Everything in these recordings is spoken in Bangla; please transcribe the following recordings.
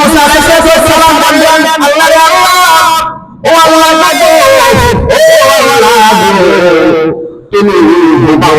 মুসা আলাইহিস সালাম বললেন, আল্লাহ রে আল্লাহ, ও আল্লাহ গো, ও আল্লাহ গো, তুমি ঘুমাও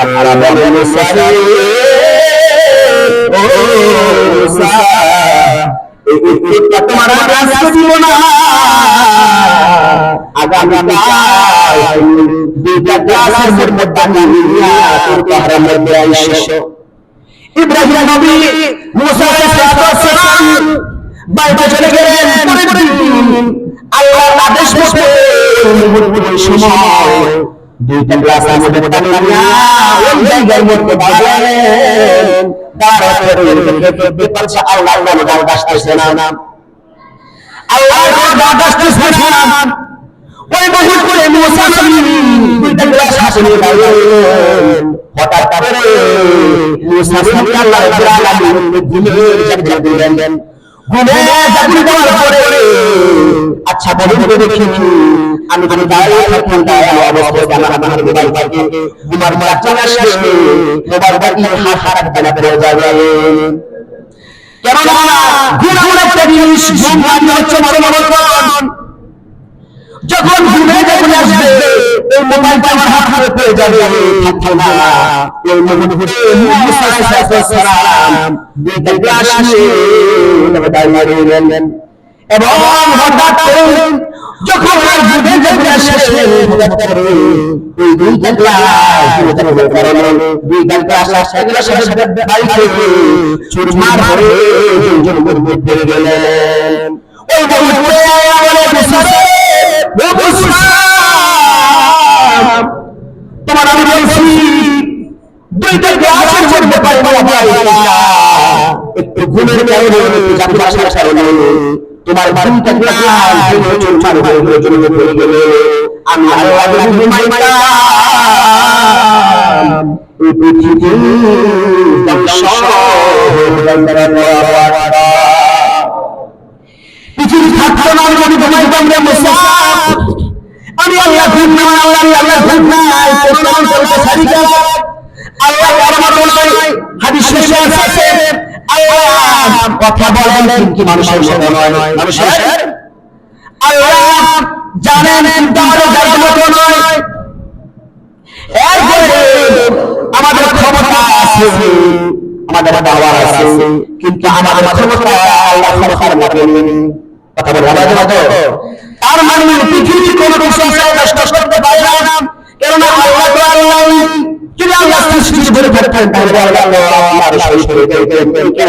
আল্লাহ বলে মুসা রে, ও মুসা তোমার আজকে দিব দুইটা ক্লাসের মধ্যে আইসো। ইব্রাহিম নবী মুসা আলাইহিস সালাম বাইরে চলে গেলেন। পরের দিন আল্লাহর আদেশ মতো মুহূর্তের সময় দুইটা গ্লাস মধ্যে পানি ওই জায়গার মধ্যে দাঁড়ালেন দাঁড়াতে দেখতে পাচ্ছে আল্লাহর নাম গাল আসতেছে না আল্লাহর নাম গাল আসতেছে না। ওই মুহূর্তে মুসা দুইটা গ্লাস হাতে নিয়ে দাঁড়ালেন হঠাৎ করে মুসা আল্লাহ রাব্বুল আলামিন ঘুমের জায়গা দিলেন ঘুমে জাগিয়ে দেওয়ার পরে আচ্ছা বলুন তো দেখি আমি যদি দাঁড়িয়ে থাকতাম তাহলে অবস্থায় আমার আমার মোবাইল থেকে ঘুমার মারা আসবে মোবাইল থেকে হাত হারাত বেলা পড়ে যাবে কেননা ঘুম এমন একটা জিনিস ঘুম মানে হচ্ছে মনোরঞ্জন যখন ঘুমে যখন আসবে এই মোবাইলটা আমার হাত হাতে পেয়ে যাবে এই মুহূর্তে মুসা আলাইহিস সালাম। দেখতে আসলেন দাঁড়িয়ে রইলেন এবং হঠাৎ করে যখন আর ঘুমে যখন আসলেন ওই দুই গ্লাস দুই গ্লাস আসতে গেলে সাথে সাথে বাড়ি থেকে চুরমার করে দুজন মধ্যে গেলেন। ওই মুহূর্তে আমাদের মুসা তোমার আমি বলছি দুইটা গ্লাসের তোমার পৃথিবী থাকতো না আমি ঘুমাইতাম রে মুসা আমি আল্লাহ ঘুম না আল্লাহ আল্লাহ ঘুম নাই করোনা চলতে সারিকা আল্লাহ আমার বলবে হাদিস শেষে আছে। আল্লাহ কথা বলেন কি মানুষের মতো নয়। মানুষের আল্লাহ জানেন কিন্তু জানার মতো নয়। এরপরে আমাদের ক্ষমতা আছে আমাদের পাওয়ার আছে কিন্তু আমাদের ক্ষমতা আল্লাহ ক্ষমতার মতো কথা বলে মতো তার মানে পৃথিবীর কোন বিষয় নষ্ট করতে পারে না কেননা আল্লাহ আল্লাহ যদি আল্লাহ সৃষ্টি করে থাকতেন তাহলে আল্লাহ আমার কেন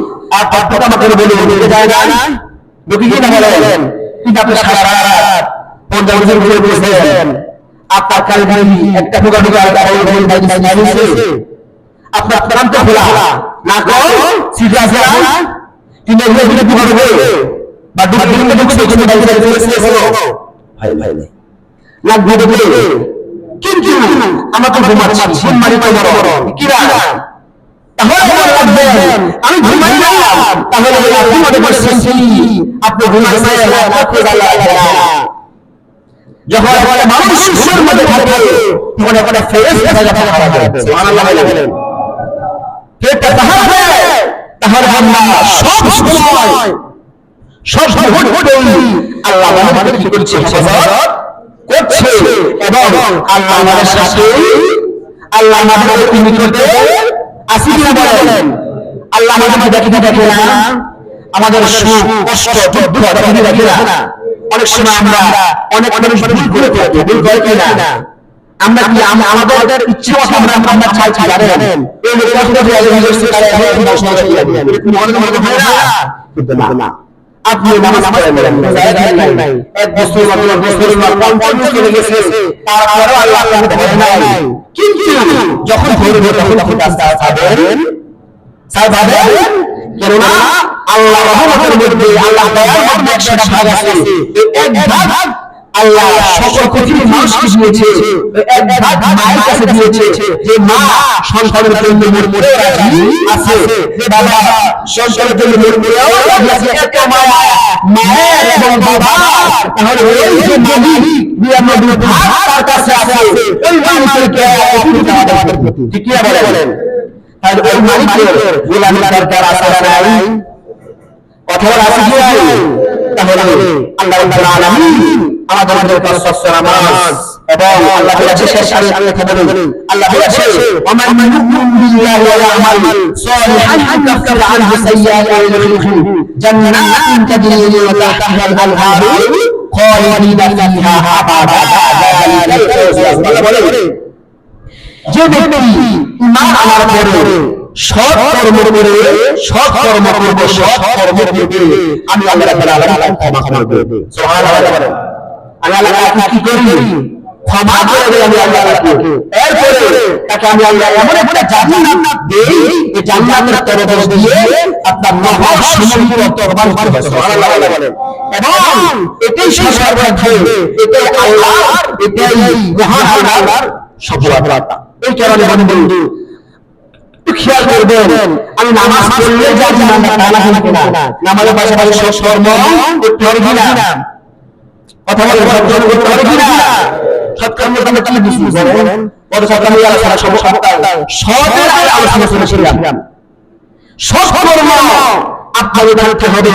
আর পোকা মাকড় বলে ঢুকে যায় না? ঢুকে কি না বলেন কিন্তু আপনি সারা রাত পর্দা বছর ঘুরে বসেছেন আপনার কাল ভাই একটা পোকা ঢুকে আর আপনার প্রান্ত খোলা। না কর সিধে আছে না? কিন্তু এগুলো দিলে কি হবে বা ঢুকে সেখানে বাইরে বাইরে চলে হলো ভাই ভাই না ঘুরে ঘুরে। কিন্তু আমরা তো ঘুমাচ্ছি। ঘুম মারি তো বড় কিরা তাহলে আমি ঘুমাই তাহলে আপনি মনে করছেন আপনি ঘুমাইছেন আপনি ভালো লাগবে না। যখন একটা মানুষ ঘুমের মধ্যে থাকে তখন একটা ফেরেস দেখা যাচ্ছে সুবহানাল্লাহ বলেন পেটটা তাহার হয় তাহার আমরা সব সময় সব মুহূর্তেই আল্লাহ আমাদের কি করছে? হেফাজত করছে। এবং আল্লাহ আমাদের সাথে আল্লাহ আমাদের আসি কিনা বলেন আল্লাহ আমাদের দেখে দেখে না আমাদের সুখ কষ্ট দুঃখ দেখে দেখে না অনেক সময় আমরা অনেক মানুষ ভুল করে থাকি ভুল করে আমরা কি আম- আমাদের ইচ্ছে মতো আমরা আমরা চাইছি জানেন এই নিজের সাথে মনে হয় না কিন্তু না না আপনি নামাজ পড়েন নাই। এক বছর মতো পঞ্চাশ চলে গেছে তারপরেও আল্লাহ আপনাকে ধরে নাই। কিন্তু যখন ধরবে তখন তখন রাস্তা ছাড়বেন। স্যার ভাবেন কেননা আল্লাহ রহমতের মধ্যে আল্লাহ দয়ার মধ্যে একশোটা ভাগ আছে। এক ভাগ আল্লাহ সকল পৃথিবীর মানুষকে দিয়েছে। এক ভাগ মায়ের কাছে দিয়েছে। যে মা সন্তানের জন্য মরে রাজি আছে। যে বাবা সন্তানের জন্য মরেও রাজি আছে। এত মায়া। মায়ের এবং বাবার। তাহলে ওই যে মালিক বিরানব্বই ভাগ তার কাছে আছে। ওই অসুবিধা ঠিক কি বলেন? তাহলে ওই মালিকের গোলামি দরকার না নাই। কথা বলা আছে কি? তাহলে আল্লাহ আলামিন আমাদের মধ্যে তসস্স নামাজ এবং আল্লাহ বলেছে শেষ আমি আমি কথা বলি। আল্লাহ বলেছে ওমান ইউমিন বিল্লাহি ওয়া ইয়ামাল সালিহান ইউকাফির আনহু সাইয়্যাতিহি ওয়া ইউদখিলহু জান্নাতিন তাজরি মিন তাহতিহা আল-আনহার খালিদিনা ফিহা আবাদা। যালিকা আল-ফাওজ যে ব্যক্তি ইমান আনার পরে সৎ কর্ম করে সৎ কর্ম করবে সৎ কর্ম করবে আমি আল্লাহ ক্ষমা করব সুবহানাল্লাহ। আমি আল্লাহ কি করি ক্ষমা করে দেই আমি আল্লাহ তাকে। এরপরে তাকে আমি আল্লাহ এমন একটা জান্নাত দেই যে জান্নাতের তরফ দিয়ে আপনার মহা সমুদ্র তরবাল হবে সুবহানাল্লাহ বলেন। এবং এটাই সর্বার্থ এটাই আল্লাহর এটাই মহান আল্লাহর সফলতা এই কারণে বন্ধু একটু খেয়াল করবেন আমি নামাজ পড়লে যা জানি না না না নামাজের পাশাপাশি সব কর্ম করতে হবে কিনা? কথা সব করতে কিনা আলোচনা আলোচনা আপনাদের হবে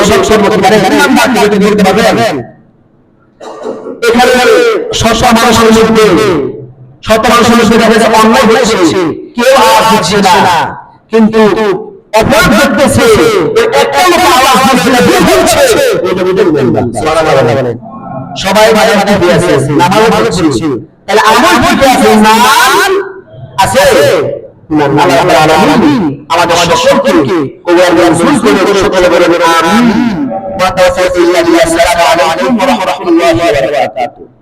পারবেন এখানে শত মানুষের মধ্যে শত মানুষের মধ্যে দেখা অন্যায় হয়েছে কেউ আওয়াজ দিচ্ছে না কিন্তু অপরাধ দেখতেছে একটা লোক আওয়াজ দিচ্ছে না সবাই ভালো ভালো আছে নামাজ পড়ছি। তাহলে আমল ঠিক আছে। নাম আছে। ইমান আলামিন আমাদের সকলকে কবুল মঞ্জুর করে সকলে বলে আমিন। ওয়া তাওফিক ইল্লাহি আসসালামু আলাইকুম ওয়া রাহমাতুল্লাহি ওয়া বারাকাতুহু।